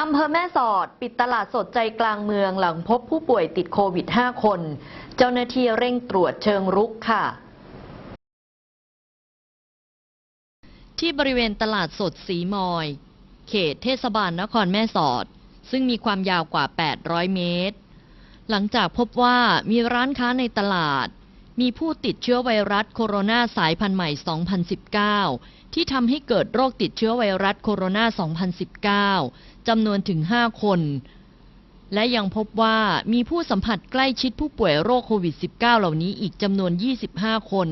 อำเภอแม่สอดปิดตลาดสดใจกลางเมืองหลังพบผู้ป่วยติดโควิด 5 คน เจ้าหน้าที่เร่งตรวจเชิงรุกค่ะ ที่บริเวณตลาดสดสีมอย เขตเทศบาลนครแม่สอด ซึ่งมีความยาวกว่า 800 เมตร หลังจากพบว่ามีร้านค้าในตลาด มีผู้ติดเชื้อไวรัสโคโรนาสายพันธุ์ใหม่ 2019 ที่ทำให้เกิดโรคติดเชื้อไวรัสโคโรนา 2019 จำนวนถึง 5 คน และยังพบว่ามีผู้สัมผัสใกล้ชิดผู้ป่วยโรคโควิด -19 เหล่านี้อีกจำนวน 25 คน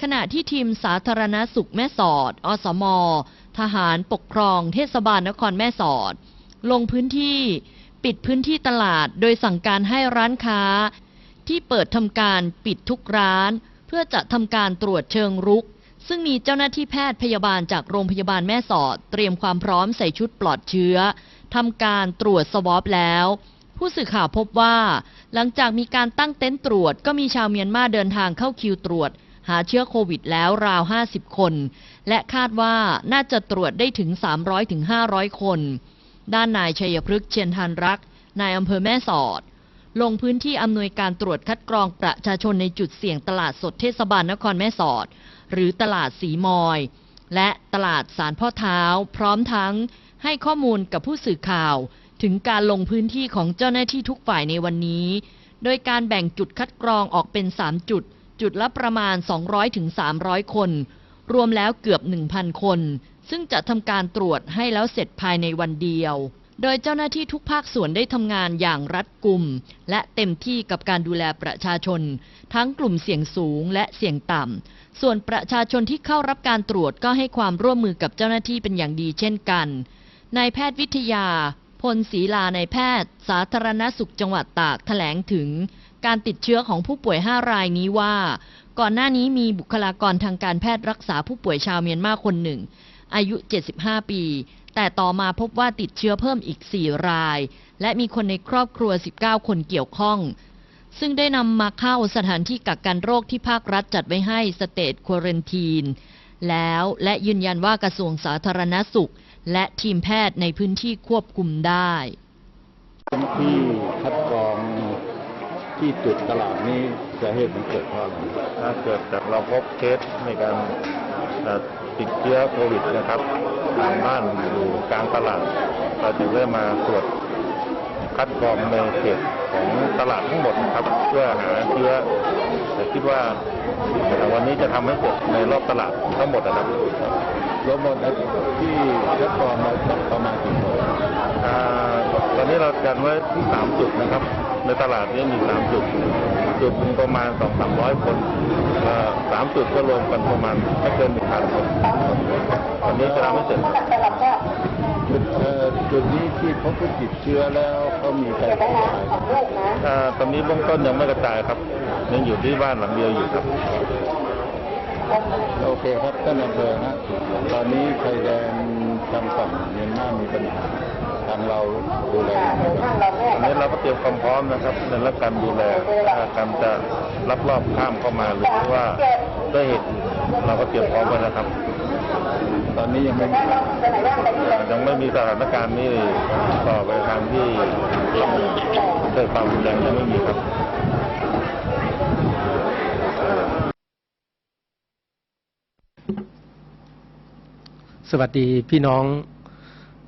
ขณะที่ทีมสาธารณสุขแม่สอด อสม ทหารปกครอง เทศบาลนครแม่สอด ลงพื้นที่ปิดพื้นที่ตลาดโดยสั่งการให้ร้านค้า ที่เปิดทำการปิดทุกร้าน เพื่อจะทำการตรวจเชิงรุก ซึ่งมีเจ้าหน้าที่แพทย์พยาบาลจากโรงพยาบาลแม่สอด เตรียมความพร้อมใส่ชุดปลอดเชื้อทำการตรวจสวอปแล้ว ผู้สื่อข่าวพบว่า หลังจากมีการตั้งเต็นท์ตรวจ ก็มีชาวเมียนมาเดินทางเข้าคิวตรวจ หาเชื้อโควิดแล้วราว 50 คน และคาดว่าน่าจะตรวจได้ถึง 300-500 คน ด้านนายชัยพฤกษ์เชียนทันรักนายอำเภอแม่สอด ลงพื้นที่อำนวยการตรวจคัดกรองประชาชนในจุดเสี่ยงตลาดสดเทศบาลนครแม่สอด หรือตลาดสีมอย และตลาดสารพ่อเท้า พร้อมทั้งให้ข้อมูลกับผู้สื่อข่าว ถึงการลงพื้นที่ของเจ้าหน้าที่ทุกฝ่ายในวันนี้ โดยการแบ่งจุดคัดกรองออกเป็น 3 จุด จุดละประมาณ 200-300ถึง300คน รวมแล้วเกือบ 1,000 คน ซึ่งจะทำการตรวจให้แล้วเสร็จภายในวันเดียว โดยเจ้าหน้าที่ทุกภาคส่วนได้ทำงานอย่างรัดกุม และเต็มที่กับการดูแลประชาชน ทั้งกลุ่มเสี่ยงสูงและเสี่ยงต่ำ ส่วนประชาชนที่เข้ารับการตรวจก็ให้ความร่วมมือกับเจ้าหน้าที่เป็นอย่างดีเช่นกันนายแพทย์วิทยา พลศรีลานายแพทย์ สาธารณสุขจังหวัดตากแถลงถึง การติดเชื้อของผู้ป่วย 5 รายนี้ว่า ก่อนหน้านี้มีบุคลากรทางการแพทย์รักษาผู้ป่วยชาวเมียนมาคนหนึ่ง อายุ 75 ปี แต่ต่อมาพบว่าติดเชื้อเพิ่มอีก 4 ราย และมีคนในครอบครัว 19 คนเกี่ยวข้อง ซึ่งได้นำมาเข้าสถานที่กักกันโรคที่ภาครัฐจัดไว้ให้สเตทควอเรนทีนแล้วและยืนยันว่ากระทรวงสาธารณสุข และทีมแพทย์ในพื้นที่ควบคุมได้ที่คัดกรองที่จุดตลาดนี้สาเหตุมันเกิดเพราะอะไรถ้าเกิดจากเราพบเคสในการเอ่อ ติดเชื้อโควิดนะครับทางบ้านอยู่กลางตลาด เราจึงได้มาตรวจคัดกรองในเขตของตลาดทั้งหมดนะครับ เพื่อหาเชื้อแต่คิดว่าวันนี้จะทำให้เสร็จในรอบตลาดทั้งหมดนะครับ รวมหมดแล้วที่คัดกรองมาประมาณกี่คนอ่าตอนนี้เราจัดไว้ที่สามจุดนะครับ ในตลาดนี้มีสามจุด จุดหนึ่งประมาณสองสามร้อยคนเอ่อสามจุดก็รวมกันประมาณไม่เกินหนึ่งพันคนวันนี้จะทำให้เสร็จครับจุดเอ่อจุดนี้ที่พบผู้ติดเชื้อแล้วเขามีใครติดอะไรอ่าตอนนี้เบื้องต้นยังไม่กระจายครับยังอยู่ที่บ้านหลังเดียวอยู่ครับ โอเคครับท่านอำเภอฮะตอนนี้ชายแดนทางฝั่งเมียนมามีปัญหาทางเราดูแลยังไงบ้างอันนี้เราก็เตรียมความพร้อมนะครับในเรื่องการดูแลถ้าการจะลักลอบข้ามเข้ามาหรือว่าด้วยเหตุอื่นเราก็เตรียมพร้อมไว้นะครับ ตอนนี้ยังไม่มีปัญหายังไม่มีสถานการณ์นี้ต่อไปทางที่เกิดความรุนแรงยังไม่มีครับ สวัสดีพี่น้อง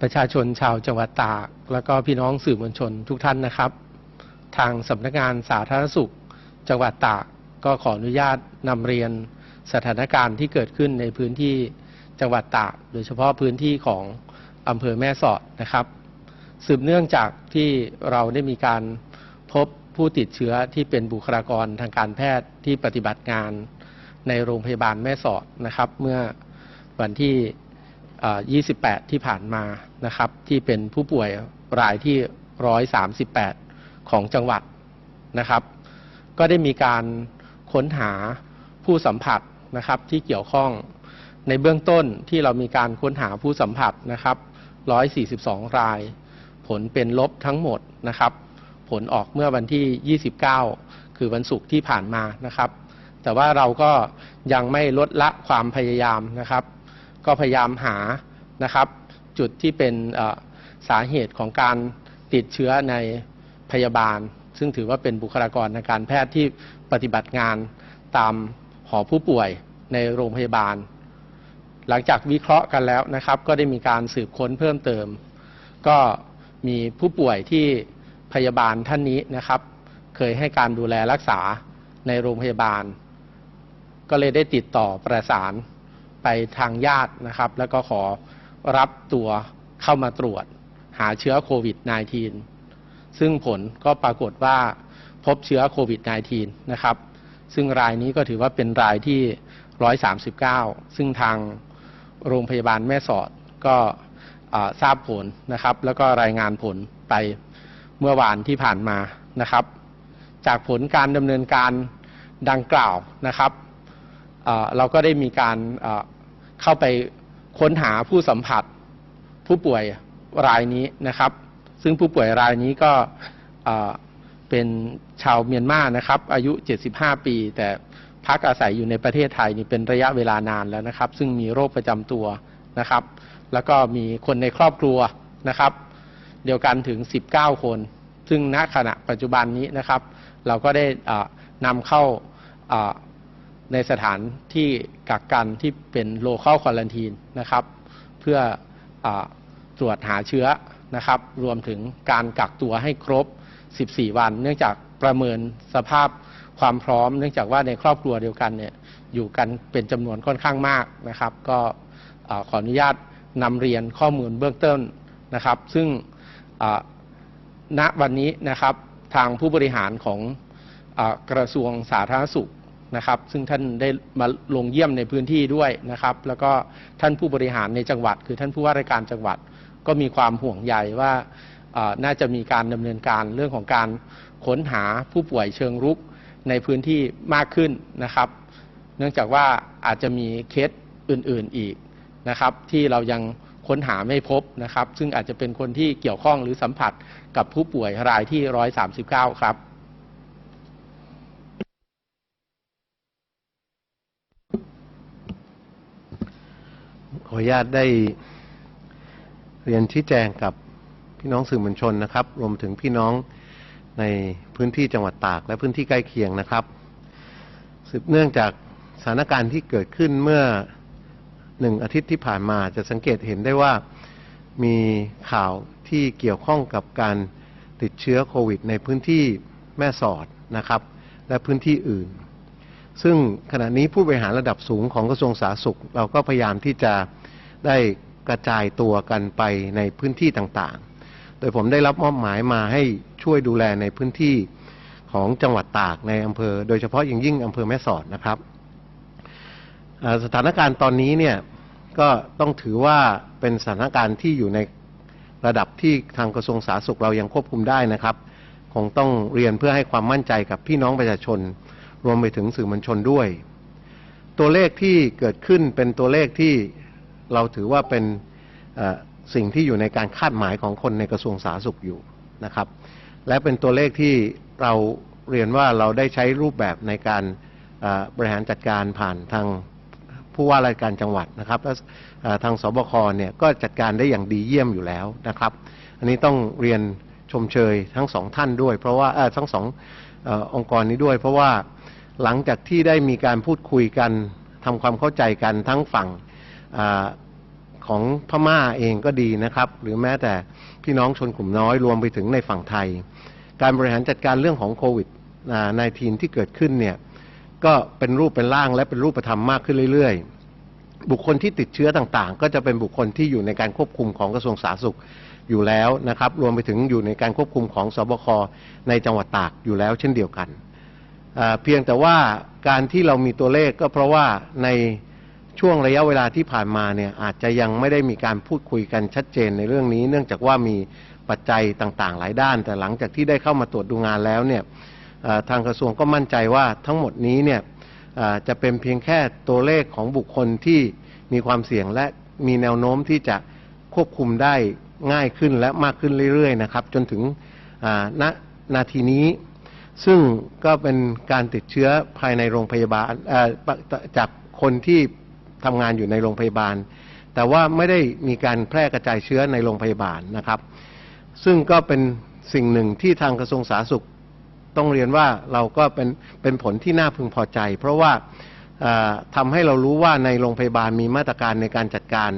ประชาชนชาวจังหวัดตาก แล้วก็พี่น้องสื่อมวลชนทุกท่านนะครับ ทางสำนักงานสาธารณสุข จังหวัดตากก็ขออนุญาตนำเรียนสถานการณ์ที่เกิดขึ้นในพื้นที่จังหวัดตาก โดยเฉพาะพื้นที่ของอำเภอแม่สอดนะครับ สืบเนื่องจากที่เราได้มีการพบผู้ติดเชื้อที่เป็นบุคลากรทางการแพทย์ที่ปฏิบัติงานในโรงพยาบาลแม่สอดนะครับ เมื่อวันที่ 28 ที่ผ่านมานะครับ ที่เป็นผู้ป่วยรายที่ 138 ของจังหวัดนะครับ ก็ได้มีการค้นหาผู้สัมผัสนะครับที่เกี่ยวข้องในเบื้องต้นที่เรามีการค้นหาผู้สัมผัสนะครับ 142 ราย ผลเป็นลบทั้งหมดนะครับ ผลออกเมื่อวันที่ 29 คือวันศุกร์ที่ผ่านมานะครับ แต่ว่าเราก็ยังไม่ลดละความพยายามนะครับ ก็พยายามหานะครับ จุดที่เป็นสาเหตุของการติดเชื้อในพยาบาล ซึ่งถือว่าเป็นบุคลากรทางการแพทย์ที่ปฏิบัติงานตามหอผู้ป่วยในโรงพยาบาล หลังจากวิเคราะห์กันแล้วนะครับ ก็ได้มีการสืบค้นเพิ่มเติม ก็มีผู้ป่วยที่พยาบาลท่านนี้นะครับ เคยให้การดูแลรักษาในโรงพยาบาล ก็เลยได้ติดต่อประสาน ไปทางญาตินะครับ แล้วก็ขอรับตัวเข้ามาตรวจหาเชื้อโควิด -19 ซึ่งผลก็ปรากฏว่าพบเชื้อโควิด -19 นะครับ ซึ่งรายนี้ก็ถือว่าเป็นรายที่ 139 ซึ่งทางโรงพยาบาลแม่สอดก็ทราบผลนะครับ แล้วก็รายงานผลไปเมื่อวานที่ผ่านมานะครับ จากผลการดำเนินการดังกล่าวนะครับเราก็ได้มีการ เข้าไปค้นหาผู้สัมผัสผู้ป่วยรายนี้นะครับ ซึ่งผู้ป่วยรายนี้ก็เป็นชาวเมียนมานะครับ อายุ 75 ปี แต่พักอาศัยอยู่ในประเทศไทยนี่เป็นระยะเวลานานแล้วนะครับ ซึ่งมีโรคประจำตัวนะครับ แล้วก็มีคนในครอบครัวนะครับ เดียวกันถึง 19 คน ซึ่งณขณะปัจจุบันนี้นะครับ เราก็ได้นำเข้า ในสถานที่กักกันที่เป็นโลเคอลควอลันทีนนะครับ เพื่ออตรวจหาเชื้อนะครับ รวมถึงการกักตัวให้ครบ 14 วัน เนื่องจากประเมินสภาพความพร้อม เนื่องจากว่าในครอบครัวเดียวกันเนี่ยอยู่กันเป็นจำนวนค่อนข้างมากนะครับ ก็ขออนุญาตนำเรียนข้อมูลเบื้องต้นนะครับ ซึ่งณวันนี้นะครับทางผู้บริหารของอกระทรวงสาธารณสุข นะครับ ซึ่งท่านได้มาลงเยี่ยมในพื้นที่ด้วยนะครับ แล้วก็ท่านผู้บริหารในจังหวัด คือท่านผู้ว่าราชการจังหวัด ก็มีความห่วงใยว่าอ่าน่าจะมีการดำเนินการเรื่องของการค้นหาผู้ป่วยเชิงรุกในพื้นที่มากขึ้นนะครับ เนื่องจากว่าอาจจะมีเคสอื่นๆอีกนะครับ ที่เรายังค้นหาไม่พบนะครับ ซึ่งอาจจะเป็นคนที่เกี่ยวข้องหรือสัมผัสกับผู้ป่วยรายที่ 139 ครับ ข ออนุญาตได้เรียนชี้แจงกับพี่น้องสื่อมวลชนนะครับ รวมถึงพี่น้องในพื้นที่จังหวัดตากและพื้นที่ใกล้เคียงนะครับสืบเนื่องจากสถานการณ์ที่เกิดขึ้นเมื่อหนึ่งอาทิตย์ที่ผ่านมาจะสังเกตเห็นได้ว่ามีข่าวที่เกี่ยวข้องกับการติดเชื้อโควิดในพื้นที่แม่สอดนะครับ และพื้นที่อื่น ซึ่งขณะนี้ผู้บริหารระดับสูงของกระทรวงสาธารณสุข เราก็พยายามที่จะ ได้กระจายตัวกันไปในพื้นที่ต่างๆ โดยผมได้รับมอบหมายมาให้ช่วยดูแลในพื้นที่ของจังหวัดตากในอำเภอ โดยเฉพาะอย่างยิ่งอำเภอแม่สอดนะครับ สถานการณ์ตอนนี้เนี่ยก็ต้องถือว่าเป็นสถานการณ์ที่อยู่ในระดับที่ทางกระทรวงสาธารณสุขเรายังควบคุมได้นะครับ คงต้องเรียนเพื่อให้ความมั่นใจกับพี่น้องประชาชน รวมไปถึงสื่อมวลชนด้วย ตัวเลขที่เกิดขึ้นเป็นตัวเลขที่ เราถือว่าเป็นสิ่งที่อยู่ในการคาดหมายของคนในกระทรวงสาธารณสุขอยู่นะครับ และเป็นตัวเลขที่เราเรียนว่าเราได้ใช้รูปแบบในการบริหารจัดการผ่านทางผู้ว่าราชการจังหวัดนะครับและทางสบคเนี่ยก็จัดการได้อย่างดีเยี่ยมอยู่แล้วนะครับ อันนี้ต้องเรียนชมเชยทั้งสองท่านด้วย เพราะว่าทั้งสองออองค์กรนี้ด้วย เพราะว่าหลังจากที่ได้มีการพูดคุยกันทำความเข้าใจกันทั้งฝั่ง อของพม่าเองก็ดีนะครับ หรือแม้แต่พี่น้องชนกลุ่มน้อยรวมไปถึงในฝั่งไทย การบริหารจัดการเรื่องของโควิดในทีที่เกิดขึ้นเนี่ยก็เป็นรูปเป็นร่างและเป็นรูปธรรมมากขึ้นเรื่อยๆ บุคคลที่ติดเชื้อต่างๆ ก็จะเป็นบุคคลที่อยู่ในการควบคุมของกระทรวงสาธารณสุขอยู่แล้วนะครับ รวมไปถึงอยู่ในการควบคุมของสบคในจังหวัดตากอยู่แล้วเช่นเดียวกัน เพียงแต่ว่าการที่เรามีตัวเลขก็เพราะว่าใน ช่วงระยะเวลาที่ผ่านมาเนี่ยอาจจะยังไม่ได้มีการพูดคุยกันชัดเจนในเรื่องนี้ เนื่องจากว่ามีปัจจัยต่างๆ หลายด้าน แต่หลังจากที่ได้เข้ามาตรวจดูงานแล้วเนี่ยทางกระทรวงก็มั่นใจว่าทั้งหมดนี้เนี่ยจะเป็นเพียงแค่ตัวเลขของบุคคลที่มีความเสี่ยงและมีแนวโน้มที่จะควบคุมได้ง่ายขึ้นและมากขึ้นเรื่อยๆนะครับจนถึงณนาทีนี้ ซึ่งก็เป็นการติดเชื้อภายในโรงพยาบาลจากคนที่ ทำงานอยู่ในโรงพยาบาล แต่ว่าไม่ได้มีการแพร่กระจายเชื้อในโรงพยาบาลนะครับ ซึ่งก็เป็นสิ่งหนึ่งที่ทางกระทรวงสาธารณสุขต้องเรียนว่าเราก็เป็นเป็นผลที่น่าพึงพอใจ เพราะว่าเอ่อทำให้เรารู้ว่าในโรงพยาบาลมีมาตรการในการจัดการ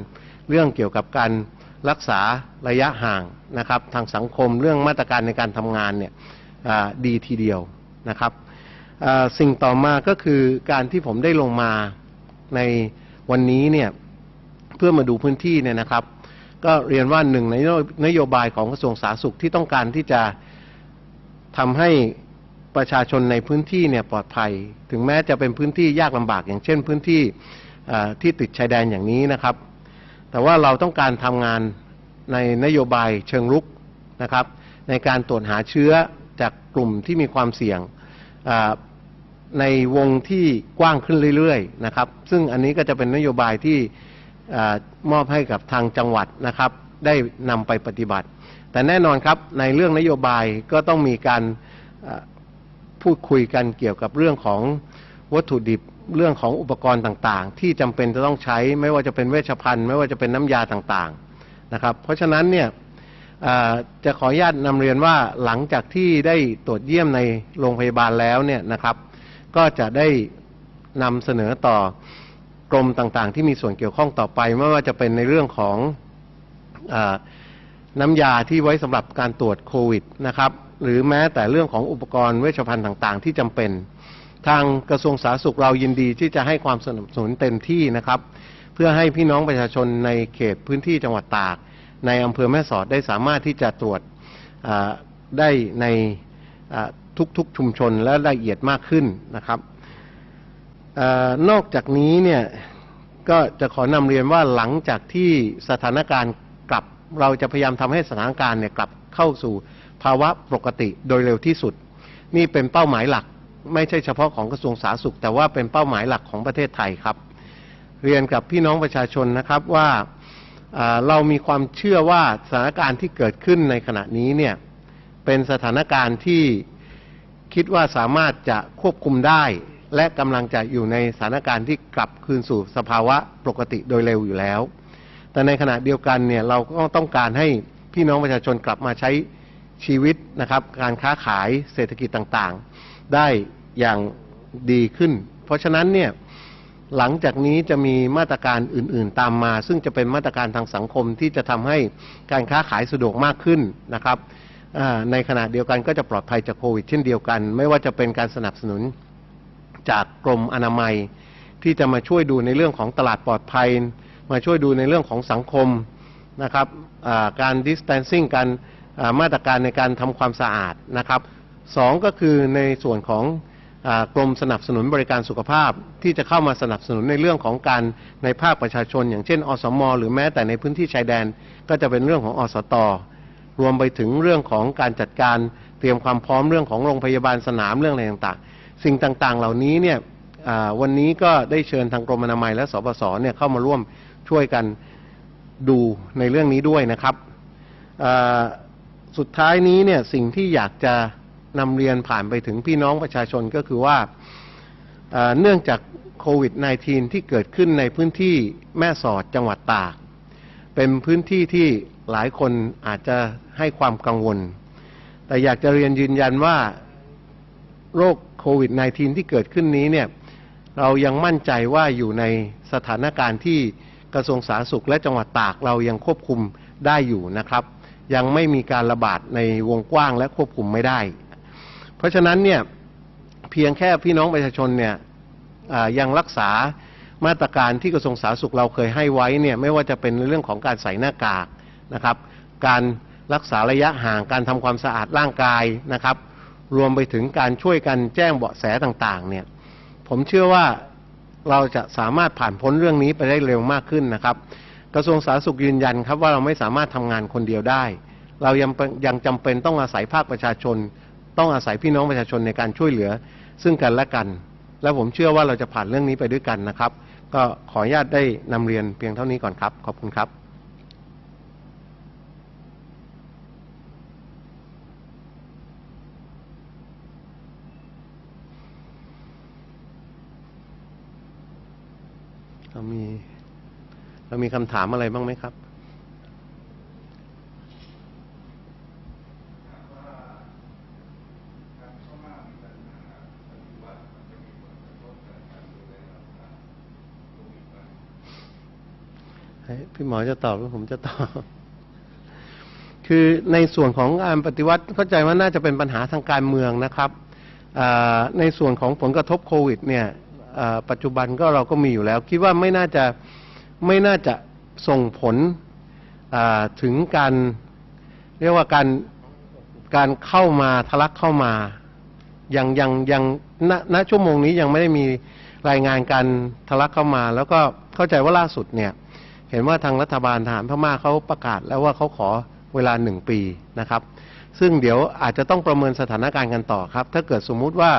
เรื่องเกี่ยวกับการรักษาระยะห่างนะครับ ทางสังคมเรื่องมาตรการในการทำงานเนี่ยดีทีเดียวนะครับสิ่งต่อมาก็คือการที่ผมได้ลงมาใน วันนี้เนี่ยเพื่อมาดูพื้นที่เนี่ยนะครับ ก็เรียนว่าหนึ่งในนโยบายของกระทรวงสาธารณสุขที่ต้องการที่จะทำให้ประชาชนในพื้นที่เนี่ยปลอดภัย ถึงแม้จะเป็นพื้นที่ยากลำบาก อย่างเช่น พื้นที่ที่ติดชายแดนอย่างนี้นะครับ แต่ว่าเราต้องการทำงานในนโยบายเชิงรุกนะครับ ในการตรวจหาเชื้อจากกลุ่มที่มีความเสี่ยง ในวงที่กว้างขึ้นเรื่อยๆนะครับ ซึ่งอันนี้ก็จะเป็นนโยบายที่อมอบให้กับทางจังหวัดนะครับ ได้นำไปปฏิบัติ แต่แน่นอนครับในเรื่องนโยบายก็ต้องมีการพูดคุยกันเกี่ยวกับเรื่องของวัตถุดิบเรื่องของอุปกรณ์ต่างๆ ที่จำเป็นจะต้องใช้ไม่ว่าจะเป็นเวชภัณฑ์ ไม่ว่าจะเป็นน้ำยาต่างๆนะครับ เพราะฉะนั้นเนี่ยจะขออนุญาตนำเรียนว่าหลังจากที่ได้ตรวจเยี่ยมในโรงพยาบาลแล้วเนี่ยนะครับ ก็จะได้นำเสนอต่อกรมต่างๆ ที่มีส่วนเกี่ยวข้องต่อไป ไม่ว่าจะเป็นในเรื่องของอน้ำยาที่ไว้สำหรับการตรวจโควิดนะครับ หรือแม้แต่เรื่องของอุปกรณ์เวชภัณฑ์ต่างๆ ที่จำเป็น ทางกระทรวงสาธารณสุขเรายินดีที่จะให้ความสนับสนุนเต็มที่นะครับ เพื่อให้พี่น้องประชาชนในเขตพื้นที่จังหวัดตาก ในอำเภอแม่สอดได้สามารถที่จะตรวจได้ใน ทุกๆชุมชนและละเอียดมากขึ้นนะครับออนอกจากนี้เนี่ยก็จะขอนำเรียนว่าหลังจากที่สถานการณ์กลับ เราจะพยายามทำให้สถานการณ์เนี่ยกลับเข้าสู่ภาวะปกติโดยเร็วที่สุด นี่เป็นเป้าหมายหลัก ไม่ใช่เฉพาะของกระทรวงสาธารณสุข แต่ว่าเป็นเป้าหมายหลักของประเทศไทยครับ เรียนกับพี่น้องประชาชนนะครับว่าเรามีความเชื่อว่าสถานการณ์ที่เกิดขึ้นในขณะนี้เนี่ยเป็นสถานการณ์ที่ คิดว่าสามารถจะควบคุมได้ และกำลังจะอยู่ในสถานการณ์ที่กลับคืนสู่สภาวะปกติโดยเร็วอยู่แล้ว แต่ในขณะเดียวกันเนี่ยเราก็ต้องการให้พี่น้องประชาชนกลับมาใช้ชีวิตนะครับ การค้าขายเศรษฐกิจต่างๆ ได้อย่างดีขึ้น เพราะฉะนั้นเนี่ยหลังจากนี้จะมีมาตรการอื่น ๆ ตามมา ซึ่งจะเป็นมาตรการทางสังคมที่จะทำให้การค้าขายสะดวกมากขึ้นนะครับ ในขณะเดียวกันก็จะปลอดภัยจากโควิดเช่นเดียวกัน ไม่ว่าจะเป็นการสนับสนุนจากกรมอนามัย ที่จะมาช่วยดูในเรื่องของตลาดปลอดภัย มาช่วยดูในเรื่องของสังคมนะครับการ distancing การมาตรการในการทำความสะอาดนะครับสองก็คือในส่วนของอกรมสนับสนุนบริการสุขภาพที่จะเข้ามาสนับสนุนในเรื่องของการในภาคประชาชน อย่างเช่น อสม หรือแม้แต่ในพื้นที่ชายแดน ก็จะเป็นเรื่องของอสต รวมไปถึงเรื่องของการจัดการเตรียมความพร้อมเรื่องของโรงพยาบาลสนามเรื่องอะไรต่างๆ สิ่งต่างๆ เหล่านี้เนี่ยวันนี้ก็ได้เชิญทางกรมอนามัยและสปสเนี่ยเข้ามาร่วมช่วยกันดูในเรื่องนี้ด้วยนะครับสุดท้ายนี้เนี่ยสิ่งที่อยากจะนำเรียนผ่านไปถึงพี่น้องประชาชนก็คือว่าเนื่องจากโควิด -19 ที่เกิดขึ้นในพื้นที่แม่สอดจังหวัดตาก เป็นพื้นที่ที่ หลายคนอาจจะให้ความกังวล แต่อยากจะเรียนยืนยันว่าโรคโควิด -19 ที่เกิดขึ้นนี้เนี่ยเรายังมั่นใจว่าอยู่ในสถานการณ์ที่กระทรวงสาธารณสุขและจังหวัดตากเรายังควบคุมได้อยู่นะครับ ยังไม่มีการระบาดในวงกว้างและควบคุมไม่ได้ เพราะฉะนั้นเนี่ยเพียงแค่พี่น้องประชาชนเนี่ยยังรักษามาตรการที่กระทรวงสาธารณสุขเราเคยให้ไว้เนี่ยไม่ว่าจะเป็นเรื่องของการใส่หน้ากาก นะครับ การรักษาระยะห่างการทำความสะอาดร่างกายนะครับ รวมไปถึงการช่วยกันแจ้งเบาะแสต่างๆ เนี่ย ผมเชื่อว่าเราจะสามารถผ่านพ้นเรื่องนี้ไปได้เร็วมากขึ้นนะครับ กระทรวงสาธารณสุขยืนยันครับว่าเราไม่สามารถทำงานคนเดียวได้ เรายังยังจำเป็นต้องอาศัยภาคประชาชน ต้องอาศัยพี่น้องประชาชนในการช่วยเหลือ ซึ่งกันและกัน และผมเชื่อว่าเราจะผ่านเรื่องนี้ไปด้วยกันนะครับ ก็ขออนุญาตได้นำเรียนเพียงเท่านี้ก่อนครับ ขอบคุณครับ เรามี เรามีคำถามอะไรบ้างไหมครับพี่หมอจะตอบหรือผมจะตอบ คือในส่วนของการปฏิวัติเข้าใจว่าน่าจะเป็นปัญหาทางการเมืองนะครับในส่วนของผลกระทบโควิด เนี่ย ปัจจุบันก็เราก็มีอยู่แล้ว คิดว่าไม่น่าจะไม่น่าจะส่งผลถึงการเรียกว่าการการเข้ามาทะลักเข้ามายังยังยังณณชั่วโมงนี้ยังไม่ได้มีรายงานการทะลักเข้ามา แล้วก็เข้าใจว่าล่าสุดเนี่ย เห็นว่าทางรัฐบาลทหารพม่าเขาประกาศแล้วว่าเขาขอเวลาหนึ่งปีนะครับ ซึ่งเดี๋ยวอาจจะต้องประเมินสถานการณ์กันต่อครับ ถ้าเกิดสมมุติว่า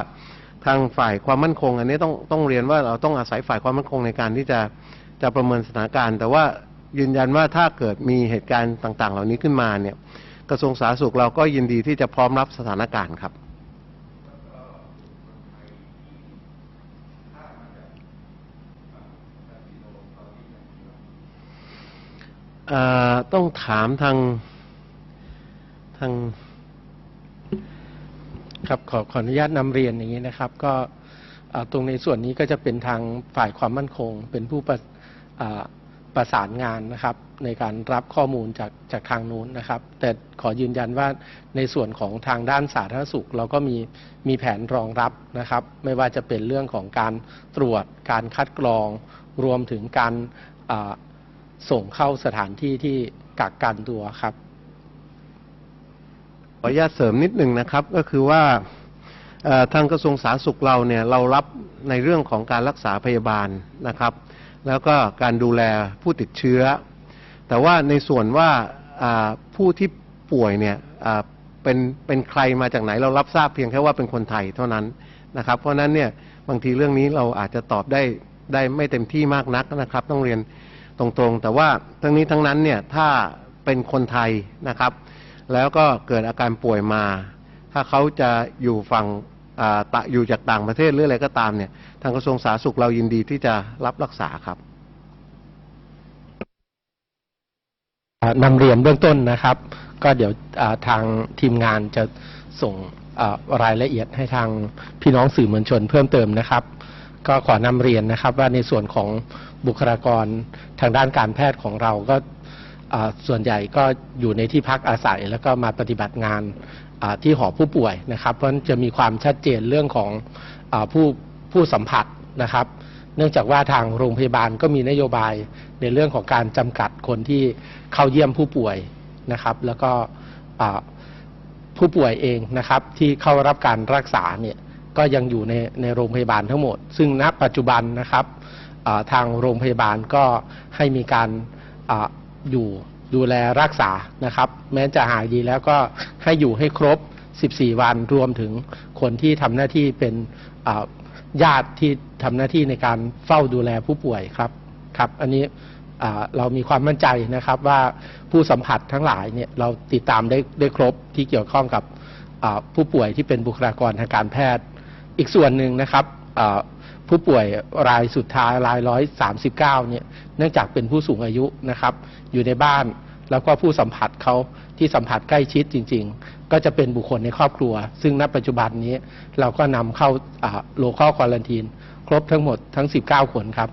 ทางฝ่ายความมั่นคง อันนี้ต้องต้องเรียนว่าเราต้องอาศัยฝ่ายความมั่นคงในการที่จะจะประเมินสถานการณ์ แต่ว่ายืนยันว่าถ้าเกิดมีเหตุการณ์ต่าง ๆ เหล่านี้ขึ้นมาเนี่ย กระทรวงสาธารณสุขเราก็ยินดีที่จะพร้อมรับสถานการณ์ครับต้องถามทางทาง ครับขอขออนุญาตนำเรียนอย่างนี้นะครับ ก็ตรงในส่วนนี้ก็จะเป็นทางฝ่ายความมั่นคง เป็นผู้ประประสานงานนะครับ ในการรับข้อมูลจากจากทางนู้นนะครับ แต่ขอยืนยันว่าในส่วนของทางด้านสาธารณสุข เราก็มีมีแผนรองรับนะครับ ไม่ว่าจะเป็นเรื่องของการตรวจการคัดกรอง รวมถึงการส่งเข้าสถานที่ที่กักกันตัวครับ ขออนุญาตเสริมนิดหนึ่งนะครับก็คือว่าทางกระทรวงสาธารณสุขเราเนี่ยเรารับในเรื่องของการรักษาพยาบาลนะครับ แล้วก็การดูแลผู้ติดเชื้อ แต่ว่าในส่วนว่าผู้ที่ป่วยเนี่ยเป็นเป็นใครมาจากไหนเรารับทราบเพียงแค่ว่าเป็นคนไทยเท่านั้นนะครับ เพราะนั้นเนี่ยบางทีเรื่องนี้เราอาจจะตอบได้ได้ไม่เต็มที่มากนักนะครับ ต้องเรียนตรงๆ แต่ว่าทั้งนี้ทั้งนั้นเนี่ยถ้าเป็นคนไทยนะครับ แล้วก็เกิดอาการป่วยมา ถ้าเขาจะอยู่ฝั่งอ่าตะอยู่จากต่างประเทศหรืออะไรก็ตามเนี่ย ทางกระทรวงสาธารณสุขเรายินดีที่จะรับรักษาครับนำเรียนเบื้องต้นนะครับ ก็เดี๋ยวทางทีมงานจะส่งรายละเอียดให้ทางพี่น้องสื่อมวลชนเพิ่มเติมนะครับ ก็ขอนำเรียนนะครับว่าในส่วนของบุคลากรทางด้านการแพทย์ของเราก็ ส่วนใหญ่ก็อยู่ในที่พักอาศัย แล้วก็มาปฏิบัติงานที่หอผู้ป่วยนะครับ เพราะจะมีความชัดเจนเรื่องของอผู้ผู้สัมผัสนะครับ เนื่องจากว่าทางโรงพยาบาลก็มีนโยบายในเรื่องของการจำกัดคนที่เข้าเยี่ยมผู้ป่วยนะครับ แล้วก็ผู้ป่วยเองนะครับ ที่เข้ารับการรักษาเนี่ยก็ยังอยู่ในในโรงพยาบาลทั้งหมด ซึ่งณปัจจุบันนะครับทางโรงพยาบาลก็ให้มีการ อยู่ดูแลรักษานะครับ แม้จะหายดีแล้วก็ให้อยู่ให้ครบ 14 วันรวมถึงคนที่ทำหน้าที่เป็นญาติที่ทำหน้าที่ในการเฝ้าดูแลผู้ป่วยครับครับ อันนี้เรามีความมั่นใจนะครับว่าผู้สัมผัสทั้งหลายเนี่ยเราติดตามได้ได้ครบที่เกี่ยวข้องกับผู้ป่วยที่เป็นบุคลากรทางการแพทย์ อีกส่วนหนึ่งนะครับ ผู้ป่วยรายสุดท้ายรายร้อยสามสิบเก้าเนี่ยเนื่องจากเป็นผู้สูงอายุนะครับ อยู่ในบ้านแล้วก็ผู้สัมผัสเขาที่สัมผัสใกล้ชิดจริง ๆ ก็จะเป็นบุคคลในครอบครัว ซึ่งณปัจจุบันนี้เราก็นำเข้าโลคอลควอลันทีน ครบทั้งหมดทั้ง 19 คนครับ